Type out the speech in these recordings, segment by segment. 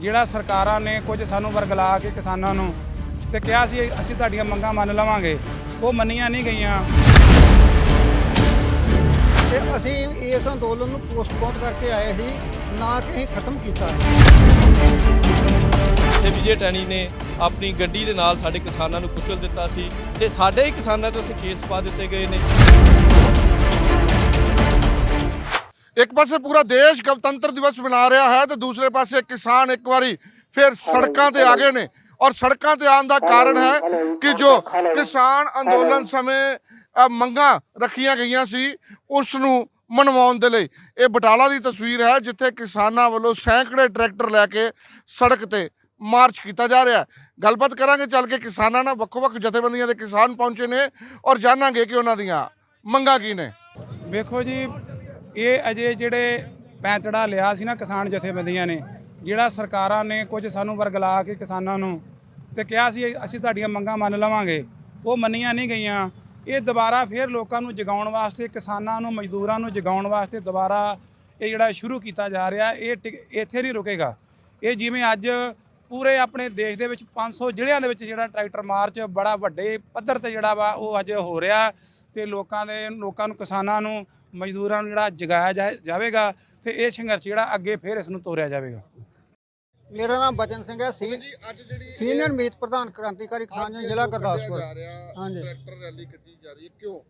ਜਿਹੜਾ ਸਰਕਾਰਾਂ ਨੇ ਕੁਝ ਸਾਨੂੰ ਵਰਗਲਾ ਕੇ ਕਿਸਾਨਾਂ ਨੂੰ ਤੇ ਕਿਹਾ ਸੀ ਅਸੀਂ ਤੁਹਾਡੀਆਂ ਮੰਗਾਂ ਮੰਨ ਲਵਾਂਗੇ ਉਹ ਮੰਨੀਆਂ ਨਹੀਂ ਗਈਆਂ। ਤੇ ਅਸੀਂ ਇਸ ਅੰਦੋਲਨ ਨੂੰ ਪੋਸਟਪੋਨ ਕਰਕੇ ਆਏ ਸੀ ਨਾ ਕਿ ਅਸੀਂ ਖਤਮ ਕੀਤਾ ਹੈ। ਇੱਥੇ ਵਿਜੇ ਟੈਣੀ ਨੇ ਆਪਣੀ ਗੱਡੀ ਦੇ ਨਾਲ ਸਾਡੇ ਕਿਸਾਨਾਂ ਨੂੰ ਕੁਚਲ ਦਿੱਤਾ ਸੀ ਤੇ ਸਾਡੇ ਹੀ ਕਿਸਾਨਾਂ ਤੇ ਉੱਥੇ ਕੇਸ ਪਾ ਦਿੱਤੇ ਗਏ ਨੇ। ਇੱਕ ਪਾਸੇ ਪੂਰਾ ਦੇਸ਼ ਗਣਤੰਤਰ ਦਿਵਸ ਮਨਾ ਰਿਹਾ ਹੈ ਤੇ ਦੂਸਰੇ ਪਾਸੇ ਕਿਸਾਨ ਇੱਕ ਵਾਰੀ ਫਿਰ ਸੜਕਾਂ ਤੇ ਆ ਗਏ ਨੇ। ਔਰ ਸੜਕਾਂ ਤੇ ਆਉਣ ਦਾ ਕਾਰਨ ਹੈ ਕਿ ਜੋ ਕਿਸਾਨ ਅੰਦੋਲਨ ਸਮੇਂ ਮੰਗਾਂ ਰੱਖੀਆਂ ਗਈਆਂ ਸੀ ਉਸ ਨੂੰ ਮਨਵਾਉਣ ਦੇ ਲਈ। ਇਹ ਬਟਾਲਾ ਦੀ ਤਸਵੀਰ ਹੈ ਜਿੱਥੇ ਕਿਸਾਨਾਂ ਵੱਲੋਂ ਸੈਂਕੜੇ ਟਰੈਕਟਰ ਲੈ ਕੇ ਸੜਕ ਤੇ ਮਾਰਚ ਕੀਤਾ ਜਾ ਰਿਹਾ ਹੈ। ਗੱਲਬਾਤ ਕਰਾਂਗੇ ਚੱਲ ਕੇ ਕਿਸਾਨਾਂ ਨਾਲ। ਵੱਖੋ-ਵੱਖ ਜਥੇਬੰਦੀਆਂ ਦੇ ਕਿਸਾਨ ਪਹੁੰਚੇ ਨੇ ਔਰ ਜਾਣਾਂਗੇ ਕਿ ਉਹਨਾਂ ਦੀਆਂ ਮੰਗਾਂ ਕੀ ਨੇ। ਵੇਖੋ ਜੀ ਇਹ ਅਜੇ ਜਿਹੜੇ ਪੈਂਤੜਾ ਲਿਆ ਸੀ ਨਾ ਕਿਸਾਨ ਜਥੇਬੰਦੀਆਂ ਨੇ, ਜਿਹੜਾ ਸਰਕਾਰਾਂ ਨੇ ਕੁਝ ਸਾਨੂੰ ਵਰਗਲਾ ਕੇ ਕਿਸਾਨਾਂ ਨੂੰ ਤੇ ਕਿਹਾ ਸੀ, ਅਸੀਂ ਤੁਹਾਡੀਆਂ ਮੰਗਾਂ ਮੰਨ ਲਵਾਂਗੇ, ਉਹ ਮੰਨੀਆਂ ਨਹੀਂ ਗਈਆਂ। ਇਹ ਦੁਬਾਰਾ ਫਿਰ ਲੋਕਾਂ ਨੂੰ ਜਗਾਉਣ ਵਾਸਤੇ, ਕਿਸਾਨਾਂ ਨੂੰ, ਮਜ਼ਦੂਰਾਂ ਨੂੰ ਜਗਾਉਣ ਵਾਸਤੇ ਦੁਬਾਰਾ ਇਹ ਜਿਹੜਾ ਸ਼ੁਰੂ ਕੀਤਾ ਜਾ ਰਿਹਾ, ਇਹ ਟਿਕ- ਇੱਥੇ ਨਹੀਂ ਰੁਕੇਗਾ। ਇਹ ਜਿਵੇਂ ਅੱਜ ਪੂਰੇ ਆਪਣੇ ਦੇਸ਼ ਦੇ ਵਿੱਚ 500 ਜ਼ਿਲ੍ਹਿਆਂ ਦੇ ਵਿੱਚ ਜਿਹੜਾ ਟਰੈਕਟਰ ਮਾਰਚ ਬੜਾ ਵੱਡੇ ਪੱਧਰ ਤੇ ਜਿਹੜਾ ਵਾ, ਉਹ ਅੱਜ ਹੋ ਰਿਹਾ ਤੇ ਲੋਕਾਂ ਦੇ, ਲੋਕਾਂ ਨੂੰ ਕਿਸਾਨਾਂ ਨੂੰ ਮਜ਼ਦੂਰਾਂ ਨੂੰ ਜਿਹੜਾ ਜਗਾਇਆ ਜਾ- ਜਾਵੇਗਾ ਤੇ ਇਹ ਸੰਘਰਸ਼ ਜਿਹੜਾ ਅੱਗੇ ਫਿਰ ਇਸ ਨੂੰ ਤੋਰਿਆ ਜਾਵੇਗਾ। ਮੇਰਾ ਨਾਮ ਬਚਨ ਸਿੰਘ ਹੈ। ਸੀ ਸੀਨੀਅਰ ਮੀਤ ਪ੍ਰਧਾਨ ਕ੍ਰਾਂਤੀਕਾਰੀ ਕਿਸਾਨ ਯੂਨੀਅਨ ਜ਼ਿਲ੍ਹਾ ਗੁਰਦਾਸਪੁਰ। ਹਾਂਜੀ। ਟਰੈਕਟਰ ਰੈਲੀ ਕੱਢੀ ਜਾ ਰਹੀ ਹੈ। ਕਿਉਂ?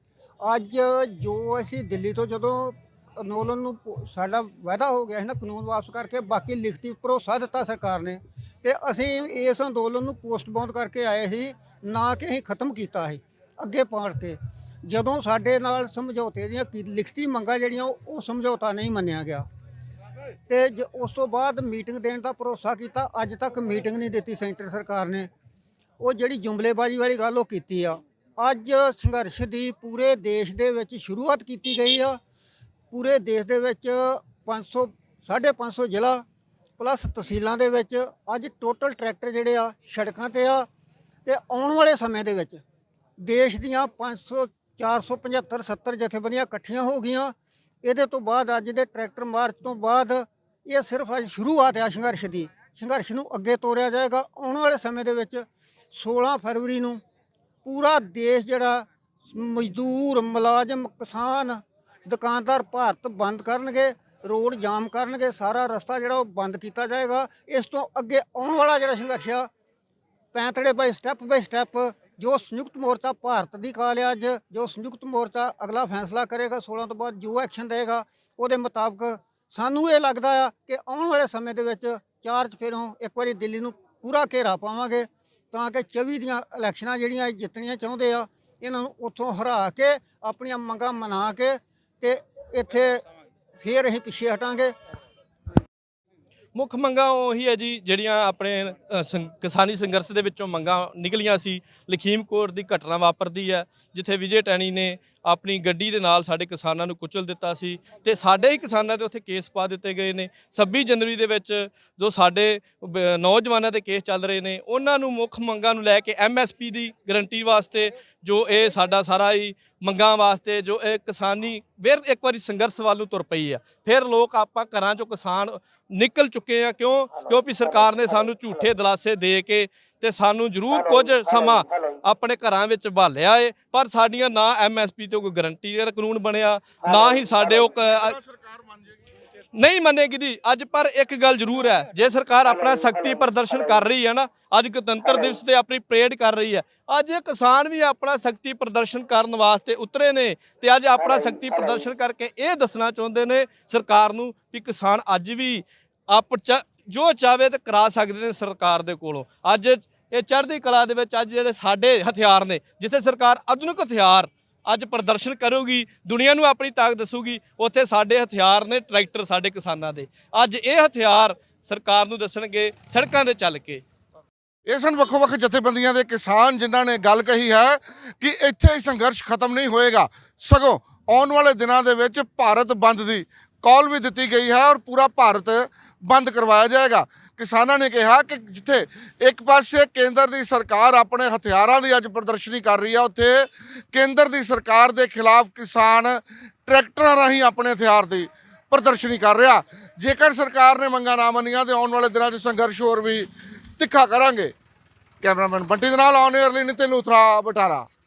ਅੱਜ ਜੋ ਅਸੀਂ ਦਿੱਲੀ ਤੋਂ ਜਦੋਂ ਅੰਦੋਲਨ ਨੂੰ ਪੋ- ਸਾਡਾ ਵਾਅਦਾ ਹੋ ਗਿਆ ਸੀ ਨਾ ਕਾਨੂੰਨ ਵਾਪਸ ਕਰਕੇ ਬਾਕੀ ਲਿਖਤੀ ਭਰੋਸਾ ਦਿੱਤਾ ਸਰਕਾਰ ਨੇ ਤੇ ਅਸੀਂ ਇਸ ਅੰਦੋਲਨ ਨੂੰ ਪੋਸਟਪੋਨ ਕਰਕੇ ਆਏ ਸੀ ਨਾ ਕਿ ਅਸੀਂ ਖਤਮ ਕੀਤਾ ਸੀ ਅੱਗੇ ਪਾੜ ਕੇ ਜਦੋਂ ਸਾਡੇ ਨਾਲ ਸਮਝੌਤੇ ਦੀਆਂ ਕੀ- ਲਿਖਤੀ ਮੰਗਾਂ ਜਿਹੜੀਆਂ ਉਹ ਉਹ ਸਮਝੌਤਾ ਨਹੀਂ ਮੰਨਿਆ ਗਿਆ। ਤੇ ਜ- ਉਸ ਤੋਂ ਬਾਅਦ ਮੀਟਿੰਗ ਦੇਣ ਦਾ ਭਰੋਸਾ ਕੀਤਾ। ਅੱਜ ਤੱਕ ਮੀਟਿੰਗ ਨਹੀਂ ਦਿੱਤੀ ਸੈਂਟਰ ਸਰਕਾਰ ਨੇ। ਉਹ ਜਿਹੜੀ ਜੁਮਲੇਬਾਜ਼ੀ ਵਾਲੀ ਗੱਲ ਉਹ ਕੀਤੀ ਆ। ਅੱਜ ਸੰਘਰਸ਼ ਦੀ ਪੂਰੇ ਦੇਸ਼ ਦੇ ਵਿੱਚ ਸ਼ੁਰੂਆਤ ਕੀਤੀ ਗਈ ਆ। ਪੂਰੇ ਦੇਸ਼ ਦੇ ਵਿੱਚ 500 550 ਜ਼ਿਲ੍ਹਾ ਪਲੱਸ ਤਹਿਸੀਲਾਂ ਦੇ ਵਿੱਚ ਅੱਜ ਟੋਟਲ ਟਰੈਕਟਰ ਜਿਹੜੇ ਆ ਸੜਕਾਂ ਤੇ ਆ ਤੇ ਆਉਣ ਵਾਲੇ ਸਮੇਂ ਦੇ ਵਿੱਚ ਦੇਸ਼ ਦੀਆਂ 500 475 70 ਜਥੇਬੰਦੀਆਂ ਇਕੱਠੀਆਂ ਹੋ ਗਈਆਂ। ਇਹਦੇ ਤੋਂ ਬਾਅਦ ਅੱਜ ਦੇ ਟਰੈਕਟਰ ਮਾਰਚ ਤੋਂ ਬਾਅਦ ਇਹ ਸਿਰਫ ਅੱਜ ਸ਼ੁਰੂਆਤ ਆ ਸੰਘਰਸ਼ ਦੀ। ਸੰਘਰਸ਼ ਨੂੰ ਅੱਗੇ ਤੋਰਿਆ ਜਾਏਗਾ। ਆਉਣ ਵਾਲੇ ਸਮੇਂ ਦੇ ਵਿੱਚ 16 ਫਰਵਰੀ ਨੂੰ ਪੂਰਾ ਦੇਸ਼ ਜਿਹੜਾ ਮਜ਼ਦੂਰ, ਮੁਲਾਜ਼ਮ, ਕਿਸਾਨ, ਦੁਕਾਨਦਾਰ ਭਾਰਤ ਬੰਦ ਕਰਨਗੇ, ਰੋਡ ਜਾਮ ਕਰਨਗੇ, ਸਾਰਾ ਰਸਤਾ ਜਿਹੜਾ ਉਹ ਬੰਦ ਕੀਤਾ ਜਾਏਗਾ। ਇਸ ਤੋਂ ਅੱਗੇ ਆਉਣ ਵਾਲਾ ਜਿਹੜਾ ਸੰਘਰਸ਼ ਆ, ਪੈਂਤੜੇ ਬਾਈ ਸਟੈਪ ਬਾਈ ਸਟੈਪ ਜੋ ਸੰਯੁਕਤ ਮੋਰਚਾ ਭਾਰਤ ਦੀ ਕਾਲ ਹੈ ਅੱਜ, ਜੋ ਸੰਯੁਕਤ ਮੋਰਚਾ ਅਗਲਾ ਫੈਸਲਾ ਕਰੇਗਾ 16 ਤੋਂ ਬਾਅਦ ਜੋ ਐਕਸ਼ਨ ਦੇਗਾ, ਉਹਦੇ ਮੁਤਾਬਕ ਸਾਨੂੰ ਇਹ ਲੱਗਦਾ ਆ ਕਿ ਆਉਣ ਵਾਲੇ ਸਮੇਂ ਦੇ ਵਿੱਚ ਚਾਰ ਚਫੇਰੋਂ ਇੱਕ ਵਾਰੀ ਦਿੱਲੀ ਨੂੰ ਪੂਰਾ ਘੇਰਾ ਪਾਵਾਂਗੇ, ਤਾਂ ਕਿ 24 ਦੀਆਂ ਇਲੈਕਸ਼ਨਾਂ ਜਿਹੜੀਆਂ ਇਹ ਜਿੱਤਣੀਆਂ ਚਾਹੁੰਦੇ ਆ, ਇਹਨਾਂ ਨੂੰ ਉੱਥੋਂ ਹਰਾ ਕੇ, ਆਪਣੀਆਂ ਮੰਗਾਂ ਮਨਾ ਕੇ ਤੇ ਇੱਥੇ ਫੇਰ ਅਸੀਂ ਪਿੱਛੇ ਹਟਾਂਗੇ। ਮੁੱਖ ਮੰਗਾਂ ਉਹੀ ਹੈ ਜੀ ਜਿਹੜੀਆਂ ਆਪਣੇ ਅ, ਸੰ- ਕਿਸਾਨੀ ਸੰਘਰਸ਼ ਦੇ ਵਿੱਚੋਂ ਮੰਗਾਂ ਨਿਕਲੀਆਂ ਸੀ। ਲਖੀਮਕੋਟ ਦੀ ਘਟਨਾ ਵਾਪਰਦੀ ਹੈ ਜਿੱਥੇ ਵਿਜੇ ਟੈਣੀ ਨੇ ਆਪਣੀ ਗੱਡੀ ਦੇ ਨਾਲ ਸਾਡੇ ਕਿਸਾਨਾਂ ਨੂੰ ਕੁਚਲ ਦਿੱਤਾ ਸੀ ਤੇ ਸਾਡੇ ਹੀ ਕਿਸਾਨਾਂ ਦੇ ਉੱਥੇ ਕੇਸ ਪਾ ਦਿੱਤੇ ਗਏ ਨੇ। 26 ਜਨਵਰੀ ਦੇ ਵਿੱਚ ਜੋ ਸਾਡੇ ਨੌਜਵਾਨਾਂ ਦੇ ਕੇਸ ਚੱਲ ਰਹੇ ਨੇ, ਉਹਨਾਂ ਨੂੰ ਮੁੱਖ ਮੰਗਾਂ ਨੂੰ ਲੈ ਕੇ ਐਮਐਸਪੀ ਦੀ ਗਰੰਟੀ ਵਾਸਤੇ, ਜੋ ਇਹ ਸਾਡਾ ਸਾਰਾ ਹੀ ਮੰਗਾਂ ਵਾਸਤੇ, ਜੋ ਇਹ ਕਿਸਾਨੀ, ਫਿਰ ਇੱਕ ਵਾਰੀ ਸੰਘਰਸ਼ ਵੱਲ ਨੂੰ ਤੁਰ ਪਈ ਆ। ਫਿਰ ਲੋਕ ਆਪਾਂ ਘਰਾਂ ਚੋਂ ਕਿਸਾਨ ਨਿਕਲ ਚੁੱਕੇ ਆ। ਕਿਉਂ? ਕਿਉਂਕਿ ਸਰਕਾਰ ਨੇ ਸਾਨੂੰ ਝੂਠੇ ਦਿਲਾਸੇ ਦੇ ਕੇ ਤੇ ਸਾਨੂੰ ਜ਼ਰੂਰ ਕੁਝ ਸਮਾਂ ਆਪਣੇ ਘਰਾਂ ਵਿੱਚ ਭਾਲਿਆ ਏ ਪਰ ਸਾਡੀਆਂ ਨਾ ਐਮਐਸਪੀ ਤੇ ਕੋਈ ਗਰੰਟੀ ਦਾ ਕਾਨੂੰਨ ਬਣਿਆ ਨਾ ਹੀ ਸਾਡੇ ਉਹ ਕ- ਸਰਕਾਰ ਮੰਨ ਜੇਗੀ ਨਹੀਂ ਮੰਨੇਗੀ ਜੀ ਅੱਜ ਪਰ ਇੱਕ ਗੱਲ ਜ਼ਰੂਰ ਹੈ ਜੇ ਸਰਕਾਰ ਆਪਣਾ ਸ਼ਕਤੀ ਪ੍ਰਦਰਸ਼ਨ ਕਰ ਰਹੀ ਹੈ ਨਾ ਅੱਜ ਗਣਤੰਤਰ ਦਿਵਸ ਤੇ ਆਪਣੀ ਪਰੇਡ ਕਰ ਰਹੀ ਹੈ ਅੱਜ ਇਹ ਕਿਸਾਨ ਵੀ ਆਪਣਾ ਸ਼ਕਤੀ ਪ੍ਰਦਰਸ਼ਨ ਕਰਨ ਵਾਸਤੇ ਉਤਰੇ ਨੇ ਤੇ ਅੱਜ ਆਪਣਾ ਸ਼ਕਤੀ ਪ੍ਰਦਰਸ਼ਨ ਕਰਕੇ ਇਹ ਦੱਸਣਾ ਚਾਹੁੰਦੇ ਨੇ ਸਰਕਾਰ ਨੂੰ ਕਿ ਕਿਸਾਨ ਅੱਜ ਵੀ ਆਪ ਚ- ਜੋ ਚਾਵੇ ਤੇ ਕਰਾ ਸਕਦੇ ਨੇ ਸਰਕਾਰ ਦੇ ਕੋਲੋਂ ਅੱਜ ਇਹ ਚੜ੍ਹਦੀ ਕਲਾ ਦੇ ਵਿੱਚ ਅੱਜ ਜਿਹੜੇ ਸਾਡੇ ਹਥਿਆਰ ਨੇ, ਜਿੱਥੇ ਸਰਕਾਰ ਆਧੁਨਿਕ ਹਥਿਆਰ ਅੱਜ ਪ੍ਰਦਰਸ਼ਨ ਕਰੂਗੀ, ਦੁਨੀਆ ਨੂੰ ਆਪਣੀ ਤਾਕਤ ਦੱਸੂਗੀ, ਉੱਥੇ ਸਾਡੇ ਹਥਿਆਰ ਨੇ ਟਰੈਕਟਰ ਸਾਡੇ ਕਿਸਾਨਾਂ ਦੇ। ਅੱਜ ਇਹ ਹਥਿਆਰ ਸਰਕਾਰ ਨੂੰ ਦੱਸਣਗੇ, ਸੜਕਾਂ ਤੇ ਚੱਲ ਕੇ। ਇਹ ਸਨ ਵੱਖੋ ਵੱਖ ਜਥੇਬੰਦੀਆਂ ਦੇ ਕਿਸਾਨ, ਜਿਨ੍ਹਾਂ ਨੇ ਗੱਲ ਕਹੀ ਹੈ ਕਿ ਇੱਥੇ ਹੀ ਸੰਘਰਸ਼ ਖਤਮ ਨਹੀਂ ਹੋਏਗਾ। ਸਗੋਂ ਆਉਣ ਵਾਲੇ ਦਿਨਾਂ ਦੇ ਵਿੱਚ ਭਾਰਤ ਬੰਦ ਦੀ ਕਾਲ ਵੀ ਦਿੱਤੀ ਗਈ ਹੈ ਔਰ ਪੂਰਾ ਭਾਰਤ ਬੰਦ ਕਰਵਾਇਆ ਜਾਏਗਾ। ਕਿਸਾਨਾਂ ਨੇ ਕਿਹਾ ਕਿ ਜਿੱਥੇ ਇੱਕ ਪਾਸੇ ਕੇਂਦਰ ਦੀ ਸਰਕਾਰ ਆਪਣੇ ਹਥਿਆਰਾਂ ਦੀ ਅੱਜ ਪ੍ਰਦਰਸ਼ਨੀ ਕਰ ਰਹੀ ਹੈ ਉੱਥੇ ਕੇਂਦਰ ਦੀ ਸਰਕਾਰ ਦੇ ਖਿਲਾਫ ਕਿਸਾਨ ਟਰੈਕਟਰਾਂ ਰਾਹੀਂ ਆਪਣੇ ਹਥਿਆਰ ਦੀ ਪ੍ਰਦਰਸ਼ਨੀ ਕਰ ਰਿਹਾ। ਜੇਕਰ ਸਰਕਾਰ ਨੇ ਮੰਗਾਂ ਨਾ ਮੰਨੀਆਂ, ਤੇ ਆਉਣ ਵਾਲੇ ਦਿਨਾਂ 'ਚ ਸੰਘਰਸ਼ ਹੋਰ ਵੀ ਤਿੱਖਾ ਕਰਾਂਗੇ। ਕੈਮਰਾਮੈਨ ਬੰਟੀ ਦੇ ਨਾਲ ਆਨ 에ਅਰ ਲਈ ਨਿਤਿਨ ਲੂਥਰਾ ਬਟਾਰਾ